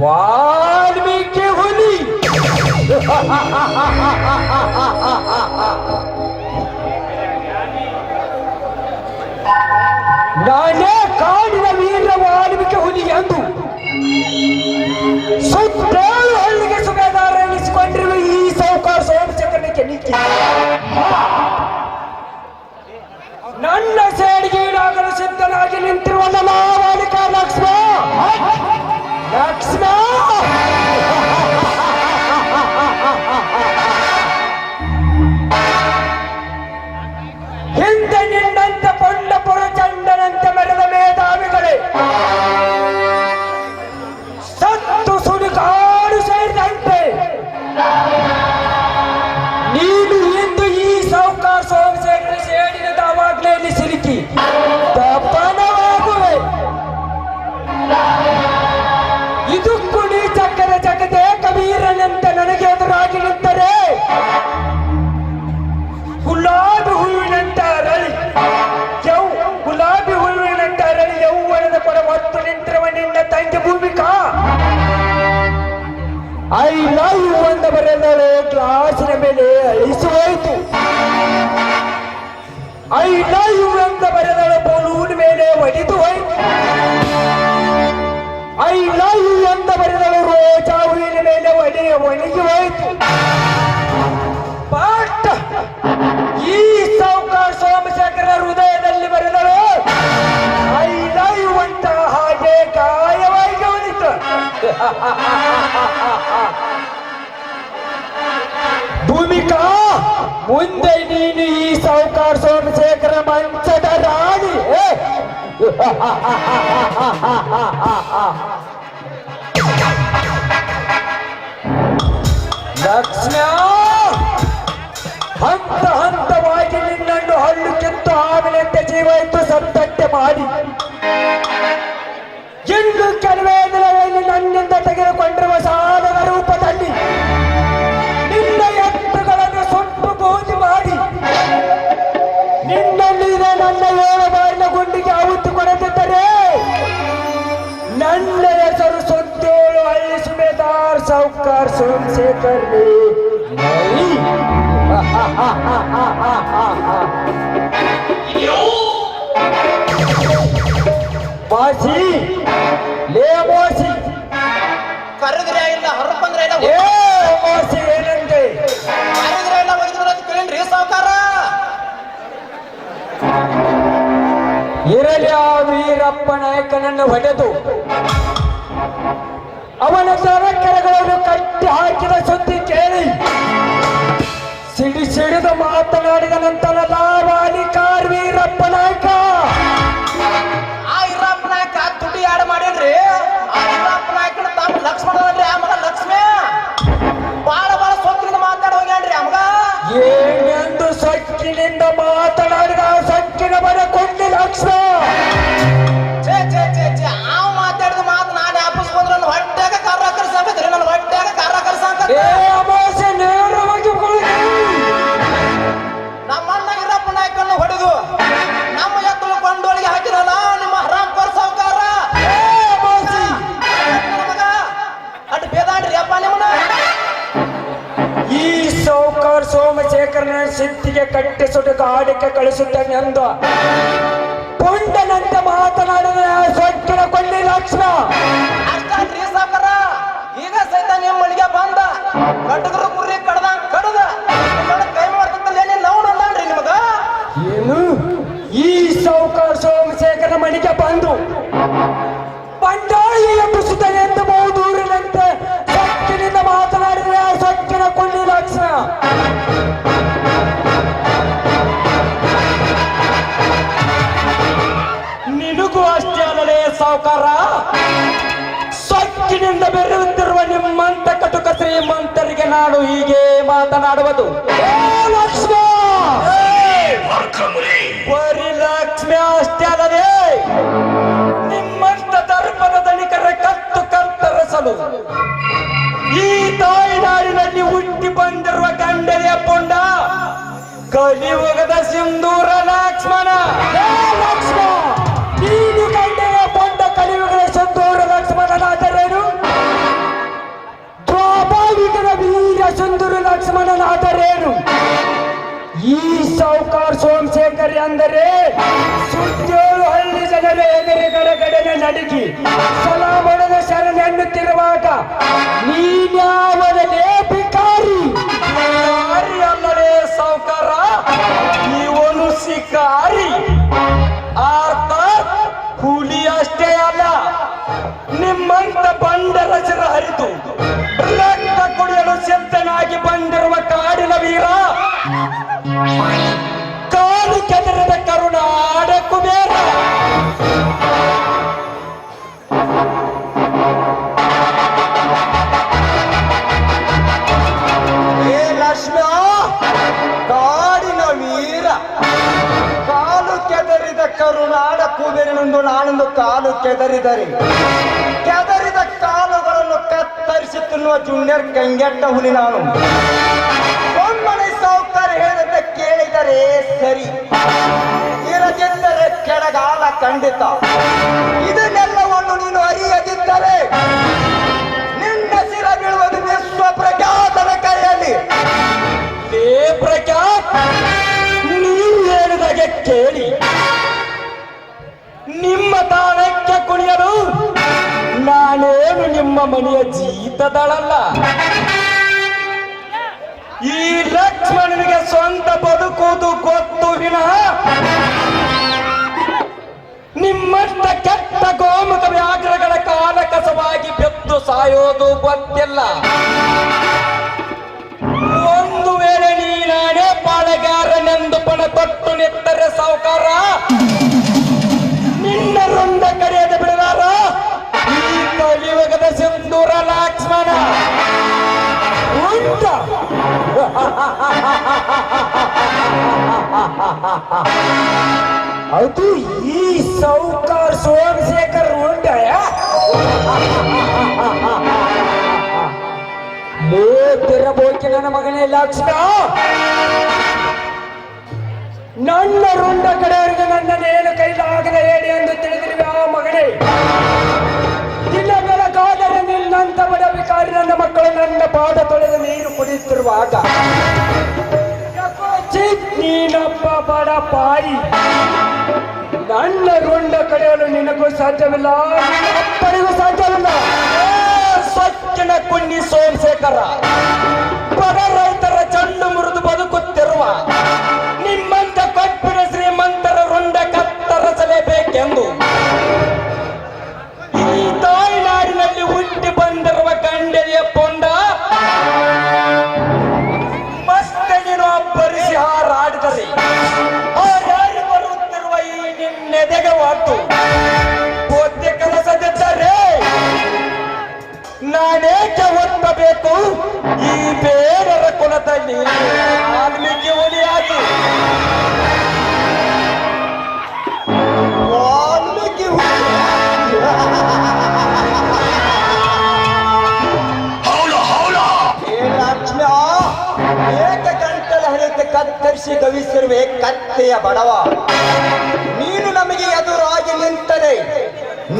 ವಾಲ್ಮೀಕಿ ಹುಲಿ. ನಾನೇ ಕಾಡಿನ ವೀರ ವಾಲ್ಮೀಕಿ ಹುಲಿ ಎಂದು. ಸಿದ್ಧನಾಗಿ ನಿಂತಿರುವ ನನ್ನ ಮಾಲಿಕ ಲಕ್ಷ್ಮ ಭೂಮಿಕಾ ಮುಂದೆ ನೀನು ಈ ಸಾವುಕಾರ ಸೋಮಶೇಖರ ಮಂಚದ ರಾಣಿ ಏ? ಲಕ್ಷ್ಮ ಹಂತ ಹಂತವಾಗಿ ನಿನ್ನನ್ನು ಹಳ್ಳು ಕಿತ್ತು ಆಮೇಲೆ ಜೀವ ಇತ್ತು ಸತ್ತಂತೆ ಮಾಡಿ ಇನ್ನು ಕೆಲವೇ ದಿನಗಳಲ್ಲಿ ನನ್ನಿಂದ ತೆಗೆದುಕೊಂಡಿರುವ ಸಾಧನ ರೂಪದಲ್ಲಿ ನಿನ್ನ ಎತ್ತುಗಳನ್ನು ಸುಟ್ಟು ಪೂಜೆ ಮಾಡಿ. ನಿನ್ನಲ್ಲಿದೆ ನನ್ನ ಏಳು ಬಾರಿನ ಗುಂಡಿಗೆ ಆಹುತಿ ಕೊಡದಿದ್ದರೆ ನನ್ನ ಹೆಸರು ಸುತ್ತೇಳು ಅಲ್ಲಿ ಸುಬೇದಾರ್ ಸೌಕಾರ್ ಸೋಮಶೇಖರ್ ಬಾಸಿ ಲೇ ಮೋಸಿ ಕರೆದ್ರೆ ಇಲ್ಲ ಹರಪಂದ್ರೆ ಇಲ್ಲ ಏ ಮೋಸಿ ಏನಂತೆ ಕರೆದ್ರೆ ಇಲ್ಲ ಒಯ್ದ್ರೆ ಅಂತ ಕೇಳೇನ್ರಿ ಸಾವುಕಾರ. ಇರಲಿ ಆ ವೀರಪ್ಪ ನಾಯಕನನ್ನು ಹೊಡೆದು. ಅವನ ಸರಕರಗಳನ್ನು ಕಟ್ಟಿ ಹಾಕಿದ ಸುದ್ದಿ ಕೇಳಿ. ಸಿಡಿ ಸಿಡಿದು ಮಾತನಾಡಿದ ನಂತರ ಲಾವಾಲಿಕಾರ್ ವೀರಪ್ಪ ನಾಯಕ. ಸುಟ್ಟು ಕಳಿಸುತ್ತೇನೆ ಎಂದು ಪುಂಡನಂತೆ ಮಾತನಾಡಿದ ಆ ಸೊಕ್ಕಿನ ಕೊಂಡಿ ಲಕ್ಷ್ಮ ಈಗ ಸಹಿತ ನಿಮ್ಮ ಮಳಿಗೆ ಬಂದ ಕಟಗರು ಕುರಿ ಕಡದ ಕಡದ. ಕೈ ಮಾಡ್ತಿದ್ದಲ್ಲ ಏನೇನ್ ನಾವು ಅಂದಾನ್ರಿ ನಿಮಗ? ಏನು? ಈ ಸೌಕರ್ ಸೋಮಶೇಖರ ಮಳಿಗೆ ಬಂದು ಸಾವುಕಾರ? ಸೊಕ್ಕಿನಿಂದ ಬೆರೆಯುತ್ತಿರುವ ನಿಮ್ಮಂತ ಕಟುಕ ಶ್ರೀಮಂತರಿಗೆ ನಾನು ಹೀಗೆ ಮಾತನಾಡುವುದು. ಲಕ್ಷ್ಮಿ! ಲಕ್ಷ್ಮಿ, ಅಷ್ಟೇ ಅಲ್ಲದೆ ನಿಮ್ಮಂತ ದರ್ಪದ ಧನಿಕರ ಕತ್ತು ಕತ್ತರಿಸಲು ಈ ತಾಯಿನಾಡಿನಲ್ಲಿ ಹುಟ್ಟಿ ಬಂದಿರುವ ಕಂಡರಿಯ ಪೊಂಡ ಕಲಿಯುಗದ ಸಿಂಧೂರನ ಸುತ್ತೇಳು ಹಳ್ಳಿ ಜನರ ಎದುರು ಕಡೆಗೆ ನಡುಗಿ ಸಲಾಮಣದ ಶರಣೆನ್ನುತ್ತಿರುವಾಗ ನೀನ್ಯಾವನೇ ಭಿಕಾರಿ? ಅಲ್ಲದೆ ಸಾವುಕಾರ ಇವನು ಶಿಕಾರಿ. ಆರ್ತ ಹುಲಿ ಅಷ್ಟೇ ಅಲ್ಲ, ನಿಮ್ಮಂತ ಬಂಡರ ಸಿರ ಹರಿತು ರಕ್ತ ಕುಡಿಯಲು ಸಿದ್ಧನಾಗಿ ಬಂದಿರುವ ಕಾಡಿನ ಕಂಗೆಟ್ಟ ಹುಲಿ ನಾನು. ಒಮ್ಮನೆ ಸಾವುಕಾರ ಹೇಳಿದಂತೆ ಕೇಳಿದರೆ ಸರಿ. ಇರದಿದ್ದರೆ ಕೆಳಗಾಲ ಖಂಡಿತ. ಇದನ್ನೆಲ್ಲವನ್ನು ನಿಮ್ಮ ಮನೆಯ ಜೀತದಳಲ್ಲ. ಈ ಲಕ್ಷ್ಮಣನಿಗೆ ಸ್ವಂತ ಬದುಕುವುದು ಗೊತ್ತು ವಿನಃ. ನಿಮ್ಮಷ್ಟ ಕೆಟ್ಟ ಗೋಮುಖ ವ್ಯಾಘ್ರಗಳ ಕಾಲ ಕಸವಾಗಿ ಬೆದ್ದು ಸಾಯೋದು ಗೊತ್ತಿಲ್ಲ. ಒಂದು ವೇಳೆ ನೀನಾನೇ ಪಾಳೆಗಾರನೆಂದು ಪಣ ಕೊಟ್ಟು ನಿತ್ತರೆ ಸಾವುಕಾರ. ನಿನ್ನ ಅದು ಈ ಸೌಕಾರ್ ಸೋಮಶೇಖರ್ ಉಂಡಯ ಲೇ ತಿರಬೋಕಿ ನನ್ನ ಮಗನೇ ಲಕ್ಷ್ಮ. ನನ್ನ ರುಂಡ ಕಡೆಯವರಿಗೆ ನನ್ನನ್ನೇನು ಕೈಲಾಗದ ಹೇಳಿ ಎಂದು ತಿಳಿದಿರುವ ಆ ಮಗನೇ. ನನ್ನ ಮಕ್ಕಳು ನನ್ನ ಪಾದ ತೊಳೆದು ನೀರು ಕುಡಿಯುತ್ತಿರುವಾಗ ನೀನಪ್ಪ ಬಡ ಪಾಯಿ ನನ್ನ ರುಂಡ ಕಡೆಯಲು ನಿನಗೂ ಸಾಧ್ಯವಿಲ್ಲ. ಅಪ್ಪನಿಗೂ ಸಾಧ್ಯವಿಲ್ಲ. ಸ್ವಚ್ಛನ ಕುಣ್ಣಿ ಸೋಮಶೇಖರ, ಬಡ ರೈತರ ಚಂಡು ಮುರಿದು ಬದುಕುತ್ತಿರುವ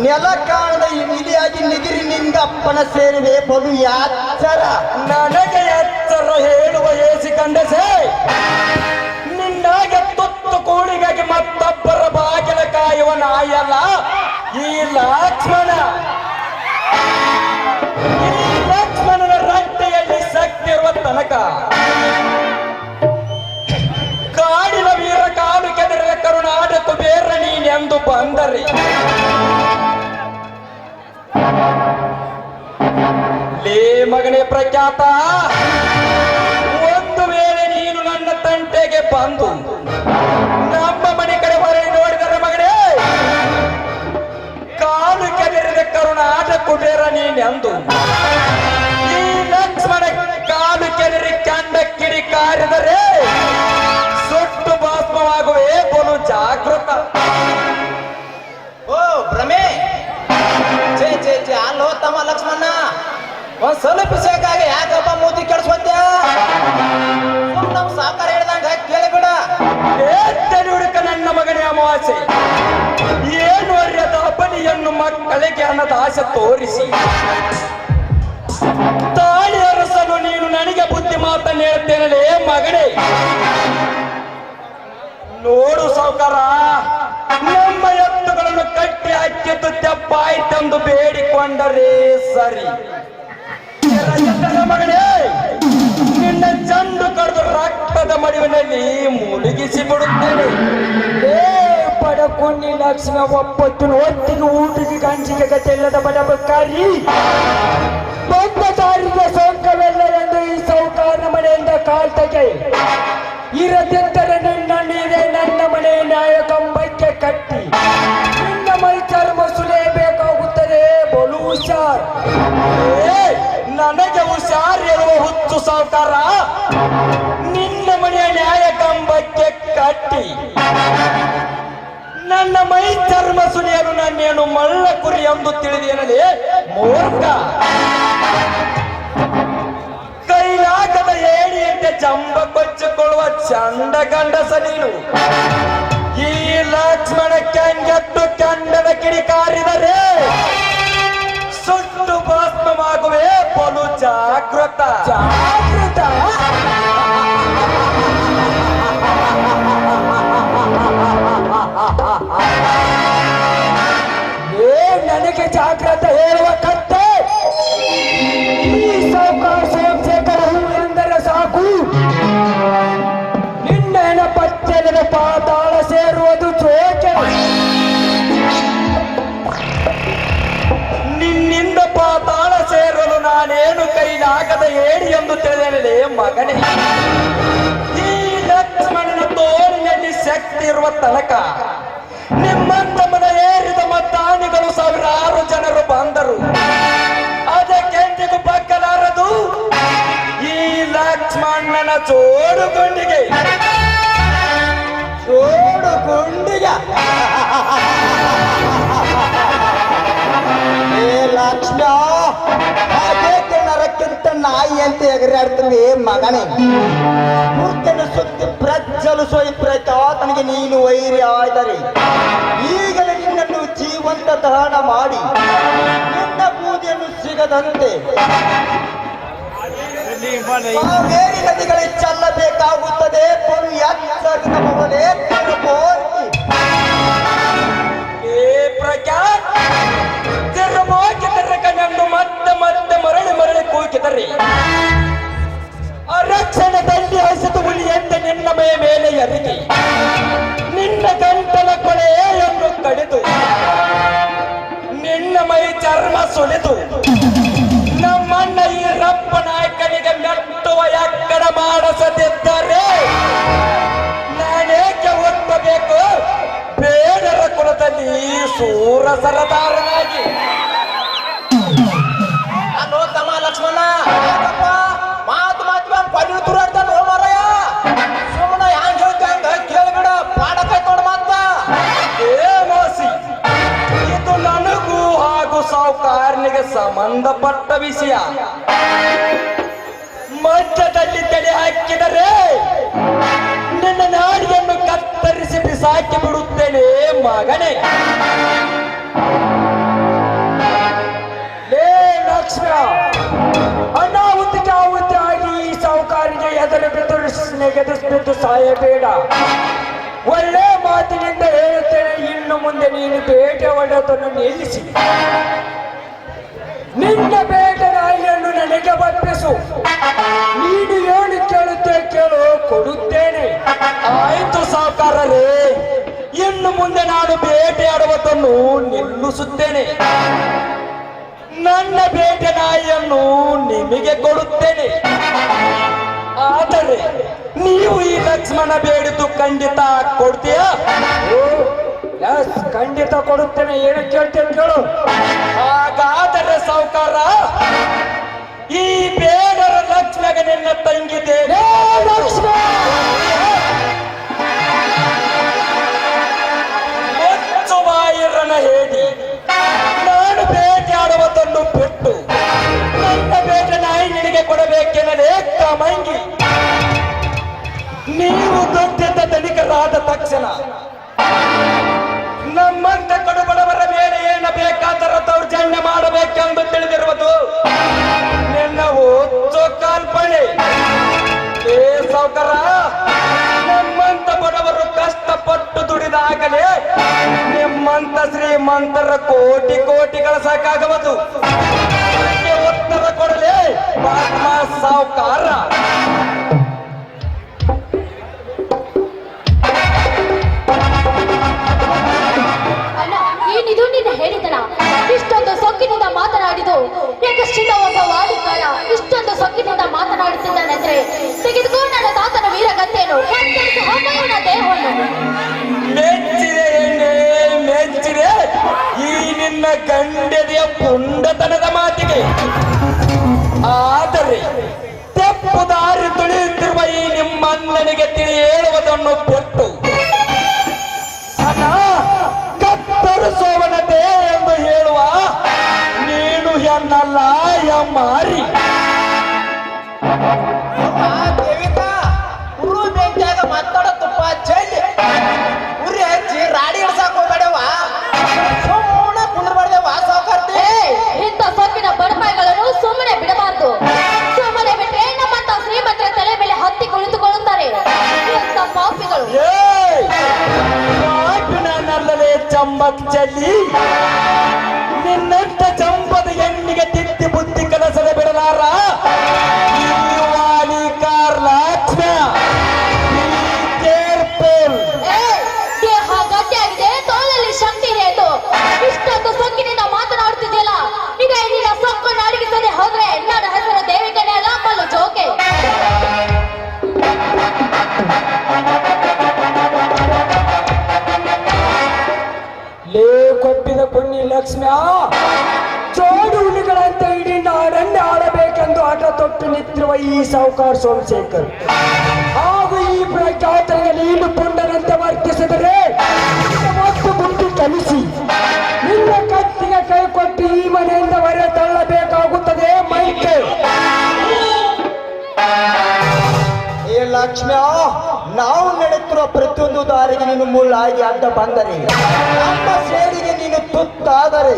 ನೆಲ ಕಾಣದ ಇಲಿಯಾಗಿ ನಿದಿರಿನಿಂದ ಅಪ್ಪನ ಸೇರಿವೆ ಬಲು ಯಾಚರ ನನಗೆ ಎಚ್ಚರ ಹೇಳುವ ಏಸಿ ಕಂಡಸೆ. ನಿನ್ನಾಗೆ ತುತ್ತು ಕೋಳಿಗಾಗಿ ಮತ್ತೊಬ್ಬರ ಬಾಗಿಲ ಕಾಯುವ ನಾಯಲ್ಲ ಈ ಲಕ್ಷ್ಮಣ. ಈ ಲಕ್ಷ್ಮಣನ ರಟ್ಟೆಯಲ್ಲಿ ಶಕ್ತಿ ಇರುವ ತನಕ. ಕಾಡಿನ ವೀರ ಕಾಲು ಕೆದರಿದ ಕರುಣಾಡತು ಬೇರ ನೀನೆಂದು ಬಂದರೆ. ಲೇ ಮಗನೇ ಪ್ರಖ್ಯಾತ. ಒಂದು ವೇಳೆ ನೀನು ನನ್ನ ತಂಟೆಗೆ ಬಂದು ನಮ್ಮ ಮನೆ ಕಡೆ ಹೊರಗೆ ನೋಡಿದರೆ ಮಗನೇ, ಕಾಲು ಕೆದರಿದ ಕರುಣಾದ ಕುಬೇರ ನೀನೆಂದು. ಒಂದ್ ಸ್ವಲ್ಪ ಯಾಕಪ್ಪ ಮೂತಿ ಕೆಡ್ಸ್ಕೊತ್ತ ನಮ್ ಸಾಕಾರ ಹೇಳ್ದಂಗ ಕೇಳಿಬಿಡ. ಏತಲಿ ಹುಡುಕ ನನ್ನ ಮಗನೇ ಅಮಾವಾಸ್ಯೆ. ಏನು ಅರಿಯದ ಅಪನಿಯನ್ನು ಮಕ್ಕಳಿಗೆ ಅನ್ನದ ಆಸೆ ತೋರಿಸಿ. ತಾಳಿ ಅರಸಲು ನೀನು ನನಗೆ ಬುದ್ಧಿ ಮಾತನ್ನು ಹೇಳ್ತೇನೆ ಮಗನೇ. ನೋಡು ಸಾವುಕಾರ, ನಮ್ಮ ಎತ್ತುಗಳನ್ನು ಕಟ್ಟಿ ಹಾಕಿದ್ದು ತೆಪ್ಪಾಯ್ತೆಂದು ಬೇಡಿಕೊಂಡರೆ ಸರಿ. ಪಡಕೊಂಡಿ ಲಕ್ಷಣ ಒಪ್ಪತ್ತು ಒತ್ತಿಗೆ ಊಟಿಗೆ ಗಂಜಿಗೆ ಗತಿಲ್ಲದ ಬಡಬಕ್ಕಾರಿ ಬಂದ ದಾರಿಗೆ ಸೋಂಕವೆಲ್ಲರೆಂದು ಈ ಸೌಕಾರನ ಮನೆಯಿಂದ ಕಾಲ್ ತೆಗೆ ಇರದಿದ್ದರೆ ನಿನ್ನ ನೀನೇ ನನ್ನ ಮನೆ ನ್ಯಾಯ ಕಂಬಕ್ಕೆ ಕಟ್ಟಿ. ನಿನ್ನ ಮೈ ಚರ್ಮ ಸುಲಿಯಬೇಕಾಗುತ್ತದೆ ಬಲು ಹುಷಾರ್. ನನಗೆ ಹುಷಾರ್ ಇರುವ ಹುಚ್ಚು ಸೌಕಾರ ನಿನ್ನ ಮನೆಯ ನ್ಯಾಯ ಕಂಬಕ್ಕೆ ಕಟ್ಟಿ. ನನ್ನ ಮೈ ಚರ್ಮ ಸುಳಿಯಲು ನನ್ನೇನು ಮಳ್ಳ ಕುರಿ ಎಂದು ತಿಳಿದೇನಲಿ ಮೂರ್ಖ. ಕೈಲಾಗದ ಏಡಿಯಂತೆ ಜಂಬ ಕೊಚ್ಚಿಕೊಳ್ಳುವ ಚಂಡ ಗಂಡಸ ನೀನು. ಈ ಲಕ್ಷ್ಮಣ ಕಂಗೆಟ್ಟು ಕಂಡದ ಕಿಡಿಕಾರಿದರೆ ಸುಟ್ಟು ಭಸ್ಮವಾಗುವೆ ಬಲು ಜಾಗೃತ. ಜಾಗೃತ? ನನಗೆ ಜಾಗ್ರತೆ ಹೇಳುವ ಕತ್ತೆ ಈ ಸೋಮಶೇಖರ ಎಂದರೆ ಸಾಕು. ನಿನ್ನ ಪಚ್ಚನ ಪಾತಾಳ ಸೇರುವುದು ಚೋಕೆ ನಿನ್ನಿಂದ ಪಾತಾಳ ಸೇರಲು ನಾನೇನು ಕೈಲಾಗದ ಏಡಿ ಎಂದು ತಿಳಿದೇ ಮಗನೇ. ಈ ಲಕ್ಷ್ಮಣನ ತೋರಿನಲ್ಲಿ ಶಕ್ತಿ ಇರುವ ತನಕ ನಿಮ್ಮಂತ ಮನ ಮತ್ತಾನಿಗಳು ಸಾವಿರಾರು ಜನರು ಬಂದರು ಅದಕ್ಕೆಂದಿಗೂ ಬಗ್ಗಲಾರದು ಈ ಲಕ್ಷ್ಮಣನ ಚೋಡುಗೊಂಡಿಗೆ ಚೋಡು ಗುಂಡಿಗ ಏ ಲಕ್ಷ್ಮ್ಯ ಹಾಗೆ ನರಕ್ಕಿಂತ ನಾಯಿ ಅಂತ ಎಗರಾಡ್ತೀವಿ ಮಗನೇ ಮುತ್ತನ ಸುತ್ತಿ ಪ್ರಜ್ವಲಿಸುವ ಈ ಪ್ರಚಾತನಿಗೆ ನೀನು ವೈರಿ ಆದರೆ ಈಗಲೇ ನಿನ್ನನ್ನು ಜೀವಂತ ದಹನ ಮಾಡಿ ನಿನ್ನ ಬೂದಿಯನ್ನು ಸಿಗದಂತೆ ಕಾವೇರಿ ನದಿಗಳಿಗೆ ಚೆಲ್ಲಬೇಕಾಗುತ್ತದೆ. ಬಲು ಎಚ್ಚರಿನ ಮೊದಲೇ ತಿರುಗೋಗಿ. ಏ ಕಣ್ಣನ್ನು ಮತ್ತೆ ಮತ್ತೆ ಮರಳಿ ಮರಳಿ ಕೂಗಿದರೆ ಅರಕ್ಷಣ ದಂಡಿ ಹಸಿದು ಎಂದ ನಿನ್ನ ಮೇ ಮೇಲೆ ಎರಿಗೆ. ನಿನ್ನ ಗಂಟಲ ಕೊಳೆಯನ್ನು ಕಡಿದು ನಿನ್ನ ಮೈ ಚರ್ಮ ಸುಲಿದು. ನಮ್ಮಣ್ಣ ಈ ರಪ್ಪ ನಾಯಕನಿಗೆ ಮೆಟ್ಟುವ ಎಕ್ಕಡ ಮಾಡಿಸದಿದ್ದರೆ ನಾನೇಕೆ ಹುಟ್ಟಬೇಕು ಬೇಡರ ಕುಲದಲ್ಲಿ ಸೂರ ಸರದಾರನಾಗಿ. ಅಲ್ಲೋ ತಮ್ಮ ಲಕ್ಷ್ಮಣ? ಮಾತು ಮಾತು ಕೊಲ್ಲಿ ಸಾವುಕಾರನಿಗೆ ಸಂಬಂಧಪಟ್ಟ ವಿಷಯ. ಮಧ್ಯದಲ್ಲಿ ತಡೆ ಹಾಕಿದರೆ ನಿನ್ನ ನಾಡಿಯನ್ನು ಕತ್ತರಿಸಿ ಬಿಸಾಕಿ ಬಿಡುತ್ತೇನೆ ಮಗನೇ. ಅನಾಹುತಿಗೆ ಆಹುತಿ ಆಗಿ ಈ ಸಾಹುಕಾರಿಗೆ ಎದುರು ಬಿದ್ದು ಸಾಯಬೇಡ. ಒಳ್ಳೆ ಮಾತಿನಿಂದ ಹೇಳುತ್ತೇನೆ, ಇನ್ನು ಮುಂದೆ ನೀನು ಬೇಟೆ ಹೊಡೆದನ್ನು ನಿಲ್ಲಿಸಿ. ನಿನ್ನ ಬೇಟ ನಾಯಿಯನ್ನು ನನಗೆ ಬಪ್ಪಿಸು ನೀನು ಏನು ಕೇಳುತ್ತೆ ಕೇಳು ಕೊಡುತ್ತೇನೆ. ಆಯ್ತು ಸಾಕಾರರೇ ಇನ್ನು ಮುಂದೆ ನಾನು ಬೇಟೆಯಾಡುವುದನ್ನು ನಿಲ್ಲಿಸುತ್ತೇನೆ. ನನ್ನ ಬೇಟೆ ನಾಯಿಯನ್ನು ನಿಮಗೆ ಕೊಡುತ್ತೇನೆ. ಆದರೆ ನೀವು ಈ ಲಕ್ಷ್ಮಣ ಬೇಡಿದ್ದು ಖಂಡಿತ ಕೊಡ್ತೀಯಾ? ಓ, ಎಸ್ ಖಂಡಿತ ಕೊಡುತ್ತೇನೆ. ಏನು ಕೇಳ್ತೇನೆ ಕೇಳು. ಹಾಗಾದರೆ ಸಾವುಕಾರ ಈ ಬೇಡರ ಲಕ್ಷ್ಮಗೆ ನಿನ್ನ ಮುಚ್ಚು ಬಾಯಿರನ ಹೇಳಿ ನಾನು ಬೇಟೆಯಾಡುವುದನ್ನು ಬಿಟ್ಟು ನನ್ನ ಬೇಟೆ ನಾಯಿ ನಿನಗೆ ಕೊಡಬೇಕೆನ್ನಲೇ ಕಮಂಗಿ ನೀವು ದೊಡ್ಡ ತನಿಖರಾದ ತಕ್ಷಣ ನಮ್ಮಂತ ಕಡುಬಡವರ ಮೇಲೆ ಏನ ಬೇಕಾದರ ಮಾಡಬೇಕೆಂದು ತಿಳಿದಿರುವುದು ನಿನ್ನ ಹುಚ್ಚು ಕಾಲ್ಪಣೆ. ಏ ಸೌಕರ ನಮ್ಮಂತ ಬಡವರು ಕಷ್ಟಪಟ್ಟು ದುಡಿದಾಗಲೇ ನಿಮ್ಮಂತ ಶ್ರೀಮಂತರ ಕೋಟಿ ಕೋಟಿಗಳ ಸಾಕಾಗಬಹುದು ಉತ್ತರ ಕೊಡಲೇ ಸಾವುಕಾರ. ಯಾಕಷ್ಟಿಂದ ಒಬ್ಬ ಇಷ್ಟೊಂದು ಸೊಕ್ಕಿನಿಂದ ಮಾತನಾಡುತ್ತಿದ್ದಾನೆಂದ್ರೆ ತೆಗೆದುಕೊಂಡು ನನ್ನ ತಾತನ ವೀರಗತ್ತೆಯನ್ನು ಕತ್ತರಿಸಿ ಹೋಗೋಣ ದೇಹವನ್ನು. ಮೆಚ್ಚಿದೆ ಎಣ್ಣೆ ಮೆಚ್ಚಿದೆ. ಈ ನಿನ್ನ ಗಂಡದೆಯ ಪುಂಡತನದ ಮಾತಿಗೆ. ಆದರೆ, ತಪ್ಪು ದಾರಿ ತುಳಿಯುತ್ತಿರುವ ಈ ನಿಮ್ಮ ಅಣ್ಣನಿಗೆ ತಿಳಿ ಹೇಳುವುದನ್ನು ಬಿಟ್ಟು. ಹಣ ಎಂದು ಹೇಳುವ ಎನ್ನಲ್ಲ ಎಮ್ಮಾರಿ. ಆ ದೇವಿಕಾ ಉರು ಬೆಂಕಿಯಾಗ ಮಾತಾಡೋ ತುಪ್ಪ ಚೆಲ್ಲಿ ಉರಿ ಹಚ್ಚಿ ರಾಡಿ ಹಿಡ್ಸಾಕ್ ಹೋಗ್ಬೇಡವ ಸುಮ್ಮನೆ ಕುಂದ್ರಬಾರ್ದೇವ ಸಾವುಕಾರ್ತಿ ಏ ಇಂಥ ಸೊಕ್ಕಿನ ಬಡಪಾಯಿಗಳನ್ನು ಸುಮ್ಮನೆ ಬಿಡಬಾರ್ದು. ಸುಮ್ಮನೆ ಬಿಟ್ರೆ ನಮ್ಮಂತ ಶ್ರೀಮಂತರ ತಲೆ ಮೇಲೆ ಹತ್ತಿ ಕುಳಿತುಕೊಳ್ಳುತ್ತಾರೆ. ಇಂಥ ಪಾಪಿಗಳು. ನಲ್ಲದೆ ಚಮ್ಮಕ್ ಚೆಲ್ಲಿ ನಿನ್ನಂತ দিকে তিন ನಿಂತಿರುವ ಈ ಸಾಹುಕಾರ ಸೋಮಶೇಖರ್. ಹಾಗೂ ಈ ಪ್ರಖ್ಯಾತರಿಗೆ ನೀನು ಪುಂಡರಂತೆ ವರ್ತಿಸಿದರೆ, ಮತ್ತು ಬುದ್ಧಿ ಕಲಿಸಿ ನಿನ್ನ ಕತ್ತಿಗೆ ಕೈ ಕೊಟ್ಟು ಈ ಮನೆಯಿಂದ ಹೊರ ತಳ್ಳಬೇಕಾಗುತ್ತದೆ ಮೈಕೆ ಏ ಲಕ್ಷ್ಮ್ಯ ನಾವು ನಡೆತಿರುವ ಪ್ರತಿಯೊಂದು ದಾರಿಗೆ ನೀನು ಮುಳ್ಳಾಗಿ ಅಡ್ಡ ಬಂದರೆ, ನಮ್ಮ ಸೇರಿಗೆ ನೀನು ತುತ್ತಾದರೆ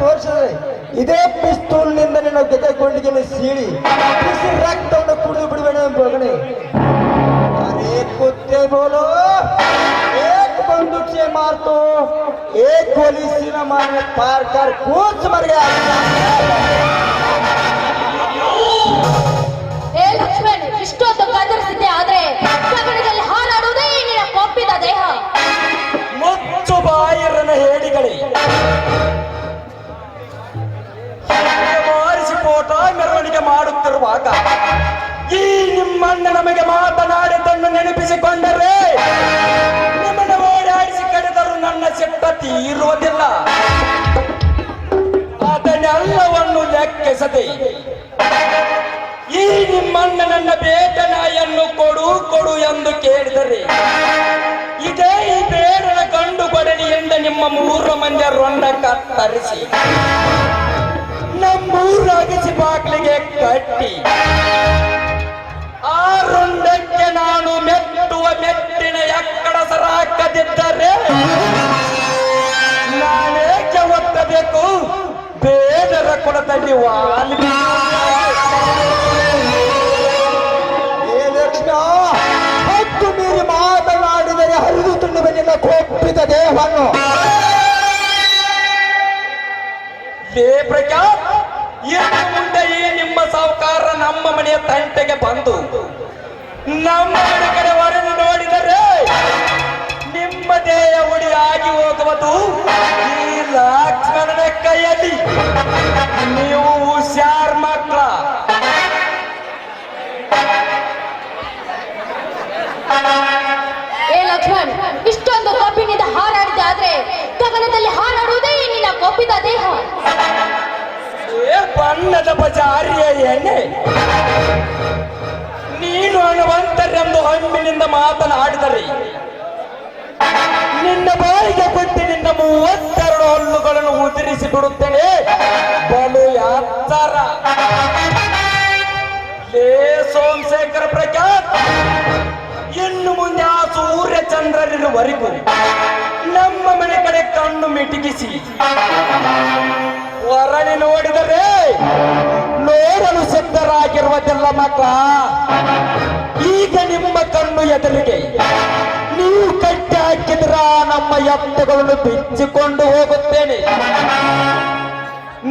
ತೋರಿಸಿದರೆ ಇದೇ ಪಿಸ್ತೂಲ್ನಿಂದ ನಿನ್ನ ಗೆದ್ದೆ ಗೋಲ್ಡಿಗೆ ಸೀಳಿ. ಬಿಸಿ ರಕ್ತವನ್ನು ಕುಡಿದು ಬಿಡಬೇಡ ಮಗನೆ ಅರೇ ಕುತ್ತೆ ಬೋಲೋ. ಏಕ್ ಬಂದೂಕ್ ಮಾರ್ತೋ. ಏಕ್ ಗೋಲಿ ಸೀನ ಮಾರನೆ ಪಾರ್ ಕರ್ ಕೂಚ್ ಏ ಲಕ್ಷ್ಮಣ್ ಇಷ್ಟೊತ್ತು ಕಾದರಿಸಿದ್ದೆ ಆದ್ರೆ ಕನ್ನಡದಲ್ಲಿ ಹಾರಾಡುವುದೇ ನಿನ್ನ ಕೊಪ್ಪಿದ ದೇಹ. ಮುಚ್ಚು ಬಾಯಿರನ ಹೇಳಿಗಳೇ ಮಾರಿಸಿ ಫೋಟೋ ಮೆರವಣಿಗೆ ಮಾಡುತ್ತಿರುವಾಗ ಈ ನಿಮ್ಮಣ್ಣ ನಮಗೆ ಮಾತನಾಡಿದ್ದನ್ನು ನೆನಪಿಸಿಕೊಂಡರೆ ನಿಮ್ಮನ್ನು ಓಡಾಡಿಸಿ ಕರೆದರು ನನ್ನ ಸಿಟ್ಟ ತೀರುವುದಿಲ್ಲ. ಅದನ್ನೆಲ್ಲವನ್ನು ಲೆಕ್ಕಿಸದೆ ಈ ನಿಮ್ಮಣ್ಣ ನನ್ನ ಬೇಟನಾಯನ್ನು ಕೊಡು ಕೊಡು ಎಂದು ಕೇಳಿದರೆ ಇದೇ ಈ ಬೇಡನ ಕಂಡು ಕೊಡಲಿ ಎಂದ ನಿಮ್ಮ ಮೂರು ಮಂದಿ ರೊಂಡ ಕತ್ತರಿಸಿ. ನಮ್ಮೂರು ಅಗಿಸಿ ಬಾಗಿಲಿಗೆ ಕಟ್ಟಿ. ಆ ರೊಂಡಕ್ಕೆ ನಾನು ಮೆಟ್ಟುವ ಮೆಟ್ಟಿನ ಎಕ್ಕಡ ಸರ ಹಾಕದಿದ್ದರೆ ನಾನೇಕೆ ಒತ್ತಬೇಕು? ಬೇಡರ ಕೊಡದಲ್ಲಿ ವಾಲ್ಮೀಕಿ ಏ ಲಕ್ಷ್ಮ ಹತ್ತು ಮೀರಿ ಮಾತನಾಡಿದರೆ ಹರಿದು ತುಂಡುವ ಕೊಪ್ಪಿದ ದೇಹವನ್ನು. ಪ್ರಖ್ಯಾತ್! ಮುಂದೆ ಈ ನಿಮ್ಮ ಸಾವುಕಾರ ನಮ್ಮ ಮನೆಯ ತಂಟೆಗೆ ಬಂದು ನಮ್ಮ ಮನೆ ನೋಡಿದರೆ ನಿಮ್ಮ ದೇಹ ಉಡಿಯಾಗಿ ಹೋಗುವುದು ಈ ಲಕ್ಷ್ಮಣನ ಕೈಯಲ್ಲಿ. ನೀವು ಹುಷಾರ್ ಮಕ್ಕಳ ಏ ಲಕ್ಷ್ಮಣ್, ಇಷ್ಟೊಂದು ಕಬ್ಬಿನಿಂದ ಹಾರಾಡಿದೆ ಆದ್ರೆ ಗಗನದಲ್ಲಿ ಹಾರಾಡುವುದೇ ನಿನ್ನ ಕೊಬ್ಬಿದ ದೇಹ. ಬಣ್ಣದ ಬಜಾರಿಯ ಎಣ್ಣೆ. ನೀನು ಹಣವಂತರೆಂದು ಹಮ್ಮಿನಿಂದ ಮಾತನಾಡಿದರೆ, ನಿನ್ನ ಬಾಯಿಗೆ ಬಿಟ್ಟು ನಿನ್ನ ಮೂವತ್ತೆರಡು ಹಲ್ಲುಗಳನ್ನು ಉದುರಿಸಿ ಬಿಡುತ್ತೇನೆ. ಬಲು ಯಾತ್ತರ ಸೋಮಶೇಖರ ಪ್ರಖ್ಯಾತ್, ಇನ್ನು ಮುಂದೆ ಆ ಸೂರ್ಯ ಚಂದ್ರರಿರುವರೆಗೂ ನಮ್ಮ ಮನೆ ಕಡೆ ಕಣ್ಣು ಮಿಟಿಗಿಸಿ ವರಣಿ ನೋಡಿದರೆ ನೋಡಲು ಸಿದ್ಧರಾಗಿರುವುದಿಲ್ಲ ಮಕ್ಕಳ ಈಗ ನಿಮ್ಮ ಕಣ್ಣು ಎದುರಿಗೆ. ನೀವು ಕಟ್ಟಿ ಹಾಕಿದ್ರ ನಮ್ಮ ಎತ್ತುಗಳನ್ನು ಬಿಚ್ಚಿಕೊಂಡು ಹೋಗುತ್ತೇನೆ.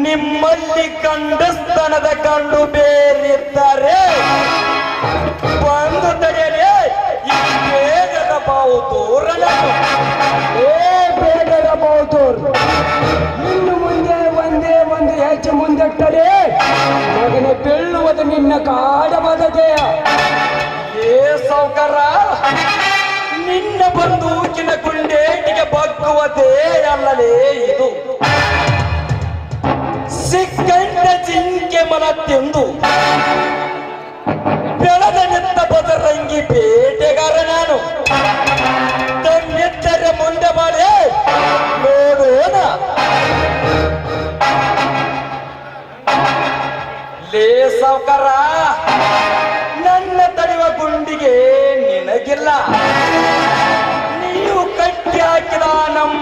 ನಿಮ್ಮಲ್ಲಿ ಗಂಡಸ್ತನದ ಕಣ್ಣು ಬೇರಿದ್ದಾರೆ. ಬಂದು ತಡೆಯಲೇ ಈ ಬೇಗದ ಬಾವು ತೋರಲ. ಓ ಬೇಡರಬಹುದು ನಿನ್ನ ಕಾಡಬದದೆ ಏ ಸೌಕರ ನಿನ್ನ ಬಂದೂಕಿನ ಗುಂಡೇಟಿಗೆ ಬಗ್ಗುವ ಅಲ್ಲಲೇ ಇದು. ಸಿಕ್ಕಂಡ ಜಿಂಕೆ ಮನ ತಿಂದು, ಬೆಳೆದ ನಿಂತ ಬದರಂಗಿ ಬೇಟೆಗಾರ ನಾನು. ತನ್ನೆತ್ತರೆ ಮುಂದೆ ಮಾಡಿ ನೋಡೋಣ. ಲೇ ಸಾವುಕಾರ ನನ್ನ ತಡೆಯುವ ಗುಂಡಿಗೆ ನಿನಗಿಲ್ಲ. ನೀವು ಕಟ್ಟಿ ಹಾಕಿದ ನಮ್ಮ